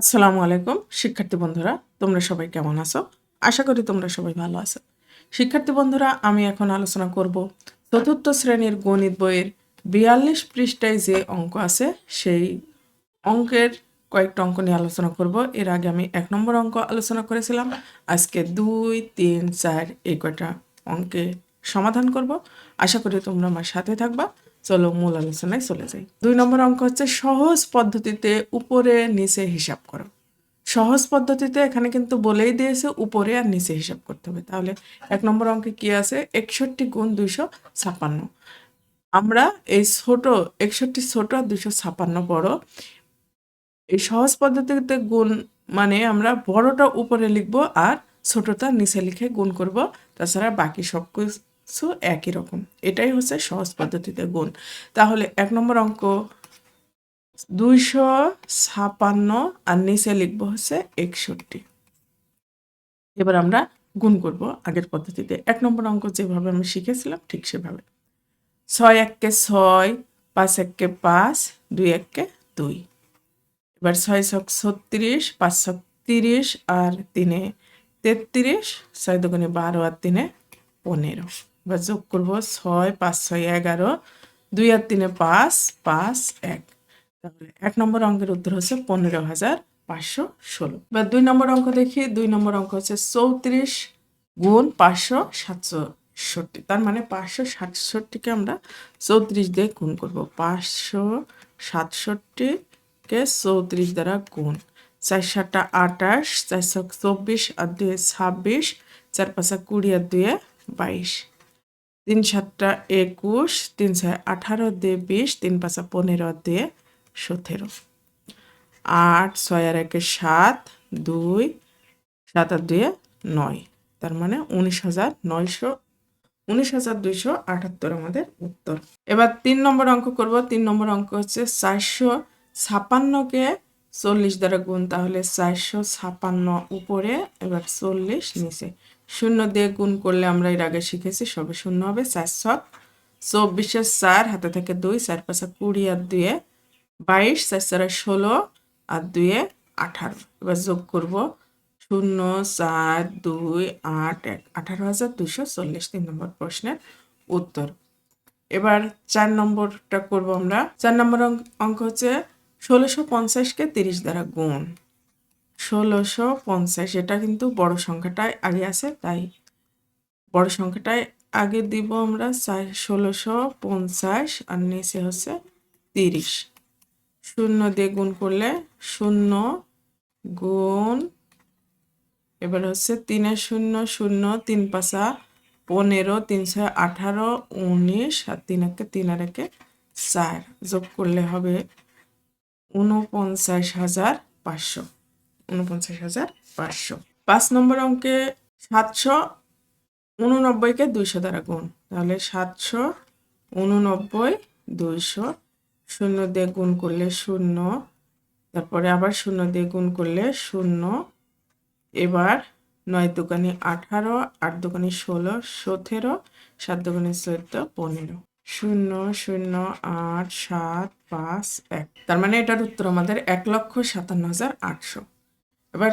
আসসালামু আলাইকুম, শিক্ষার্থী বন্ধুরা, তোমরা সবাই কেমন আছো? আশা করি তোমরা সবাই ভালো আছো। শিক্ষার্থী বন্ধুরা, আমি এখন আলোচনা করব চতুর্থ শ্রেণির গণিত বইয়ের বিয়াল্লিশ পৃষ্ঠায় যে অঙ্ক আছে, সেই অঙ্কের কয়েকটা অঙ্ক নিয়ে আলোচনা করব। এর আগে আমি এক নম্বর অঙ্ক আলোচনা করেছিলাম। আজকে দুই, তিন, চার এই কয়টা অঙ্কে সমাধান করব। আশা করি তোমরা আমার সাথে থাকবা। চলো মূল আলোচনায় চলে যাই। দুই নম্বর অঙ্ক হচ্ছে সহজ পদ্ধতিতে উপরে নিচে হিসাব করো। সহজ পদ্ধতিতে এখানে কিন্তু বলেই দিয়েছে উপরে আর নিচে হিসাব করতে হবে। তাহলে এক নম্বর অঙ্কে কি আছে? একষট্টি গুণ দুইশো ছাপান্ন। আমরা এই ছোট, একষট্টি ছোট আর দুইশো ছাপান্ন বড় এই সহজ পদ্ধতিতে গুণ মানে আমরা বড়টা উপরে লিখব আর ছোটটা নিচে লিখে গুণ করব। তাছাড়া বাকি সব কিছু একই রকম। এটাই হচ্ছে সহজ পদ্ধতিতে গুণ। তাহলে এক নম্বর অঙ্ক, দুইশো ছাপান্ন আর নিচে লিখব হচ্ছে একষট্টি। এবার আমরা গুণ করব আগের পদ্ধতিতে। এক নম্বর অঙ্ক যেভাবে আমি শিখেছিলাম ঠিক সেভাবে। ছয় এককে ছয়, পাঁচ এককে পাঁচ, দুই এককে দুই। এবার ছয় ছক ছত্রিশ, পাঁচ ছক তিরিশ আর তিনে তেত্রিশ, ছয় দুগুণে বারো আর তিনে পনেরো। এবার যোগ করব ছয়, পাঁচ, ছয়, এগারো, দুই আর তিনে পাঁচ পাঁচ, এক। তাহলে এক নম্বর অঙ্কের উত্তর হচ্ছে পনেরো হাজার পাঁচশো ষোলো। এবার দুই নম্বর অঙ্ক দেখি, দুই নম্বর অঙ্ক হচ্ছে চৌত্রিশ গুণ পাঁচশো সাতষট্টি। তার মানে পাঁচশো সাতষট্টিকে আমরা চৌত্রিশ দিয়ে গুণ করব। পাঁচশো সাতষট্টিকে চৌত্রিশ দ্বারা গুণ। চার সাতটা আটাশ চারশো চব্বিশ আর দুয়ে ছাব্বিশ, চার পাঁচা কুড়ি আর দুয়ে বাইশ। তিন সাতটা একুশ, তিন ছয় আঠারো দিয়ে বিশ, তিন পাঁচা পনেরো দিয়ে সতেরো। আট ছয় আর একে সাত, দুই, সাত আর দুয়ে নয়। তার মানে উনিশ হাজার নয়শো, উনিশ হাজার দুইশো আটাত্তর আমাদের উত্তর। এবার তিন নম্বর অঙ্ক করব। তিন নম্বর অঙ্ক হচ্ছে চারশো ছাপান্নকে চল্লিশ দ্বারা গুণ, তাহলে চারশো ছাপান্ন উপরে, এবার চল্লিশ নিচে। শূন্য দিয়ে গুণ করলে আমরা এর আগে শিখেছি সবে শূন্য হবে। চারশো চব্বিশের চার, হাতে থেকে দুই, চার পাঁচা কুড়ি আর দুয়ে বাইশ, চার চার ষোলো আর দুয়ে আঠারো। এবার যোগ করব শূন্য, চার, দুই, আট, এক, আঠারো হাজার দুশো চল্লিশ। তিন নম্বর প্রশ্নের উত্তর। এবার চার নম্বরটা করব আমরা। চার নম্বর অঙ্ক হচ্ছে ষোলোশো পঞ্চাশকে তিরিশ দ্বারা গুণ। ষোলোশো পঞ্চাশ, এটা কিন্তু বড় সংখ্যাটাই আগে আছে, তাই বড় সংখ্যাটাই আগে দিব আমরা ষোলোশো পঞ্চাশ আর নিচে হচ্ছে তিরিশ। শূন্য দিয়ে গুণ করলে শূন্য গুণ, এবার হচ্ছে তিনের শূন্য শূন্য, তিন পাঁচা পনেরো তিনশো আঠারো, উনিশ আর তিন একে, তিন আর একে চার। যোগ করলে হবে উনপঞ্চাশ হাজার পাঁচশো। উনপঞ্চাশ হাজার পাঁচশো। পাঁচ নম্বর অঙ্কে সাতশো উননব্বইকে দুইশো দ্বারা গুণ। তাহলে সাতশো উননব্বই দুইশো শূন্য দিয়ে গুণ করলে শূন্য, তারপরে আবার শূন্য দিয়ে গুণ করলে শূন্য, এবার নয় দোকানে আঠারো, আট দোকানে ষোলো, সতেরো, সাত দোকানে চোদ্দ, পনেরো। শূন্য শূন্য, আট, সাত, পাঁচ, এক। তার মানে এটার উত্তর আমাদের এক লক্ষ সাতান্ন হাজার আটশো। এবার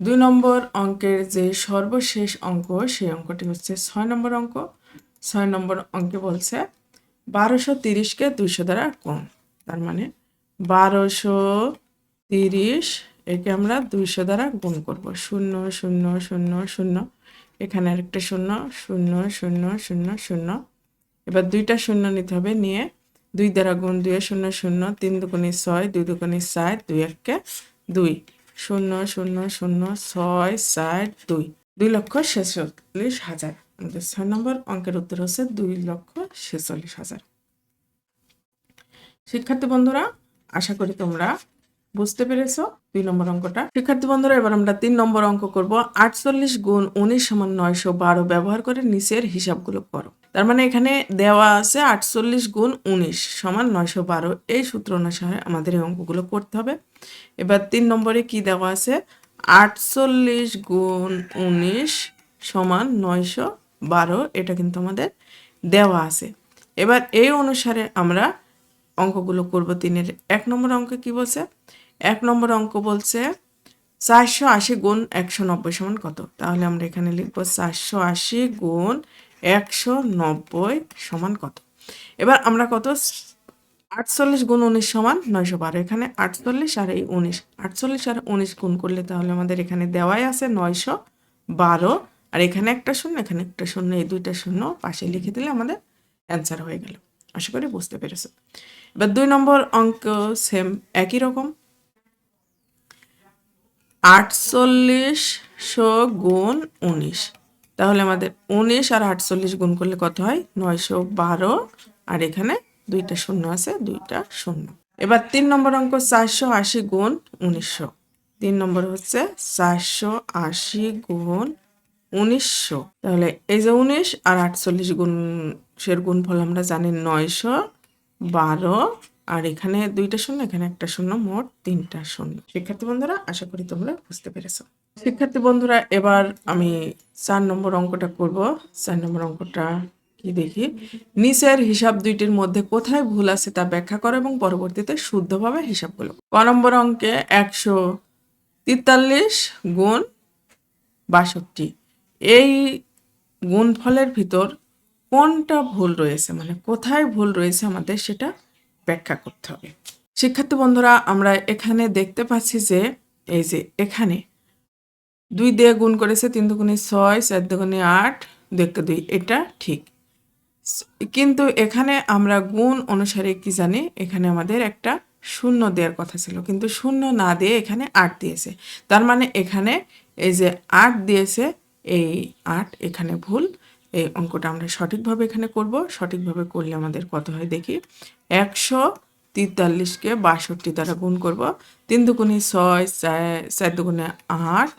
দুই নম্বর অঙ্কের যে সর্বশেষ অঙ্ক, সেই অঙ্কটি হচ্ছে ছয় নম্বর অঙ্ক। ছয় নম্বর অঙ্কে বলছে বারোশো তিরিশকে দুইশো দ্বারা কম তার মানে বারোশো তিরিশ একে আমরা দুইশো দ্বারা গুণ করব। শূন্য শূন্য শূন্য শূন্য। এখানে আরেকটা শূন্য শূন্য শূন্য শূন্য শূন্য। এবার দুইটা শূন্য নিতে হবে নিয়ে দুই দ্বারা গুণ দুই শূন্য শূন্য। তিন দুগুণে ছয়, দুই দুগুণে সাত দুই এককে দুই। শূন্য শূন্য শূন্য, ছয় চার দুই। দুই লক্ষ ছেচল্লিশ হাজার। আমাদের ছয় নম্বর অঙ্কের উত্তর হচ্ছে দুই লক্ষ ছেচল্লিশ হাজার। শিক্ষার্থী বন্ধুরা, আশা করি তোমরা বুঝতে পেরেছ দুই নম্বর অঙ্কটা। শিক্ষার্থী বন্ধুরা, এবার আমরা তিন নম্বর অঙ্ক করব। আটচল্লিশ গুণ উনিশ সমান নয়শো বারো, ব্যবহার করে নিচের হিসাবগুলো করো তার মানে এখানে দেওয়া আছে আটচল্লিশ গুণ উনিশ সমান নয়শো বারো। এই সূত্র অনুসারে আমাদের এই অঙ্কগুলো করতে হবে। এবার তিন নম্বরে কি দেওয়া আছে? আটচল্লিশ গুণ উনিশ সমান নয়শো বারো, এটা কিন্তু আমাদের দেওয়া আছে। এবার এই অনুসারে আমরা অঙ্কগুলো করব তিনের। এক নম্বর অঙ্কে কি বলছে? এক নম্বর অঙ্ক বলছে চারশো আশি গুণ একশো নব্বই সমান কত? তাহলে আমরা এখানে লিখব চারশো আশি গুণ একশো নব্বই সমান কত? এবার আমরা কত? আটচল্লিশ গুণ উনিশ সমান নয়শো বারো। এখানে আটচল্লিশ আর এই উনিশ। আটচল্লিশ আর উনিশ গুণ করলে তাহলে আমাদের এখানে দেওয়াই আছে নয়শো বারো। আর এখানে একটা শূন্য, এখানে একটা শূন্য, এই দুইটা শূন্য পাশে লিখে দিলে আমাদের অ্যান্সার হয়ে গেল। আশা করি বুঝতে পেরেছ। এবার দুই নম্বর অঙ্ক সেম একই রকম। আটচল্লিশশো গুণ উনিশ। তাহলে আমাদের উনিশ আর আটচল্লিশ গুণ করলে কত হয়? নয়শো বারো। আর এখানে দুইটা শূন্য আছে, দুইটা শূন্য। এবার তিন নম্বর অঙ্ক, চারশো আশি গুণ উনিশশো। তিন নম্বর হচ্ছে চারশো আশি গুণ উনিশশো। তাহলে এই যে উনিশ আর আটচল্লিশ গুণ সের গুণফল আমরা জানি নয়শো বারো। আর এখানে দুইটা শূন্য, এখানে একটা শূন্য, মোট তিনটা শূন্য। শিক্ষার্থী বন্ধুরা, আশা করি তোমরা বুঝতে পেরেছ। শিক্ষার্থী বন্ধুরা, এবার আমি চার নম্বর অঙ্কটা করব। চার নম্বর অঙ্কটা কি দেখি? নিচের হিসাব দুইটির মধ্যে কোথায় ভুল আছে তা ব্যাখ্যা করো এবং পরবর্তীতে শুদ্ধভাবে হিসাব করো। ক নম্বর অঙ্কে একশো তেতাল্লিশ গুণ বাষট্টি। এই গুণফলের ভিতর কোনটা ভুল রয়েছে? মানে কোথায় ভুল রয়েছে আমাদের সেটা ব্যাখ্যা করতে হবে। শিক্ষার্থী বন্ধুরা, আমরা এখানে দেখতে পাচ্ছি যে, এই যে এখানে দুই দিয়ে গুণ করেছে তিন দুগুণে ছয়, চার দুগুণে আট দেখতে দুই, এটা ঠিক। কিন্তু এখানে আমরা গুণ অনুসারে কি জানি? এখানে আমাদের একটা শূন্য দেওয়ার কথা ছিল, কিন্তু শূন্য না দিয়ে এখানে আট দিয়েছে। তার মানে এখানে এই যে আট দিয়েছে, এই আট এখানে ভুল, এই অঙ্কটা আমরা সঠিকভাবে এখানে করব। সঠিকভাবে করলে আমাদের কত হয় দেখি? একশো তেতাল্লিশকে বাষট্টি দ্বারা গুণ করব। তিন দুগুণে ছয় চার দুগুণে আট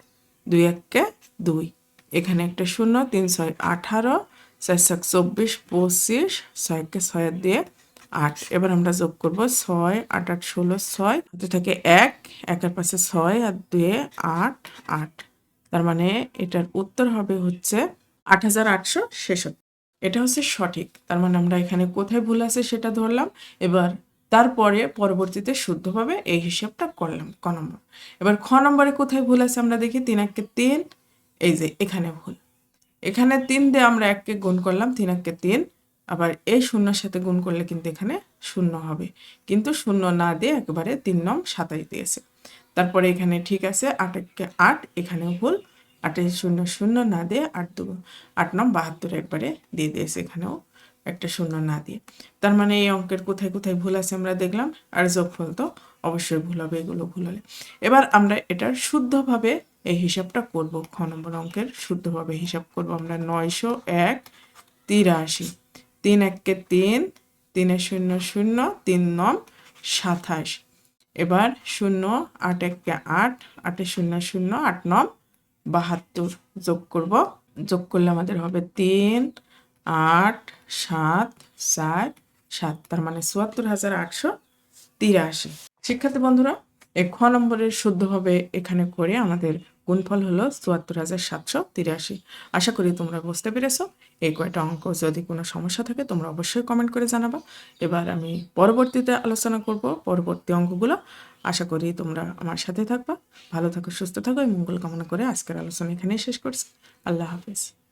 দুই এককে দুই। এখানে একটা শূন্য, তিন ছয় আঠারো, চার সাত চব্বিশ, পঁচিশ, ছয় ছয়কে ছয় দিয়ে আট। এবার আমরা যোগ করব ছয়, আট আট, ষোলো, ছয়। হাতে থাকে এক, একের পাশে ছয় আর দুয়ে আট আট। তার মানে এটার উত্তর হবে হচ্ছে আট হাজার আটশো ছেষট্টি। এটা হচ্ছে সঠিক। তার মানে আমরা এখানে কোথায় ভুল আছে সেটা ধরলাম। এবার তারপরে পরবর্তীতে শুদ্ধভাবে এই হিসাবটা করলাম, ক নম্বর। এবার খ নম্বরে কোথায় ভুল আছে আমরা দেখি, তিন এককে তিন, এই যে এখানে ভুল। এখানে তিন দিয়ে আমরা এককে গুণ করলাম, তিন এককে তিন, আবার এই শূন্যর সাথে গুণ করলে কিন্তু এখানে শূন্য হবে। কিন্তু শূন্য না দিয়ে একেবারে তিন নম সাতাই দিয়েছে। তারপরে এখানে ঠিক আছে, আট এককে আট, এখানেও ভুল। আটে শূন্য শূন্য না দিয়ে আট দু, আট নম বাহাত্তর একবারে দিয়ে দিয়েছে, এখানেও একটা শূন্য না দিয়ে। তার মানে এই অঙ্কের কোথায় কোথায় ভুল আছে আমরা দেখলাম, আর যোগফল তো অবশ্যই ভুল হবে, এগুলো ভুল হলে। এবার আমরা এটার শুদ্ধভাবে এই হিসাবটা করব, খ নম্বর অঙ্কের শুদ্ধভাবে হিসাব করব আমরা, নয়শো এক তিরাশি। তিন এককে তিন, তিনে শূন্য শূন্য, তিন নম সাতাশ। এবার শূন্য আট এককে আট, আটে শূন্য শূন্য, আট নম বাহাত্তর যোগ করব। যোগ করলে আমাদের হবে তিন আট, সাত চার সাত, তার মানে চুয়াত্তর হাজার আটশো তিরাশি। শিক্ষার্থী বন্ধুরা এই খ নম্বরের শুদ্ধভাবে এখানে করে আমাদের গুণফল হলো চুয়াত্তর হাজার সাতশো তিরাশি। আশা করি তোমরা বুঝতে পেরেছ। এই কয়টা অঙ্ক যদি কোনো সমস্যা থাকে, তোমরা অবশ্যই কমেন্ট করে জানাবা। এবার আমি পরবর্তীতে আলোচনা করব পরবর্তী অঙ্কগুলো। আশা করি তোমরা আমার সাথে থাকবা। ভালো থাকো, সুস্থ থাকো। এই মঙ্গল কামনা করে আজকের আলোচনা এখানেই শেষ করছি। আল্লাহ হাফিজ।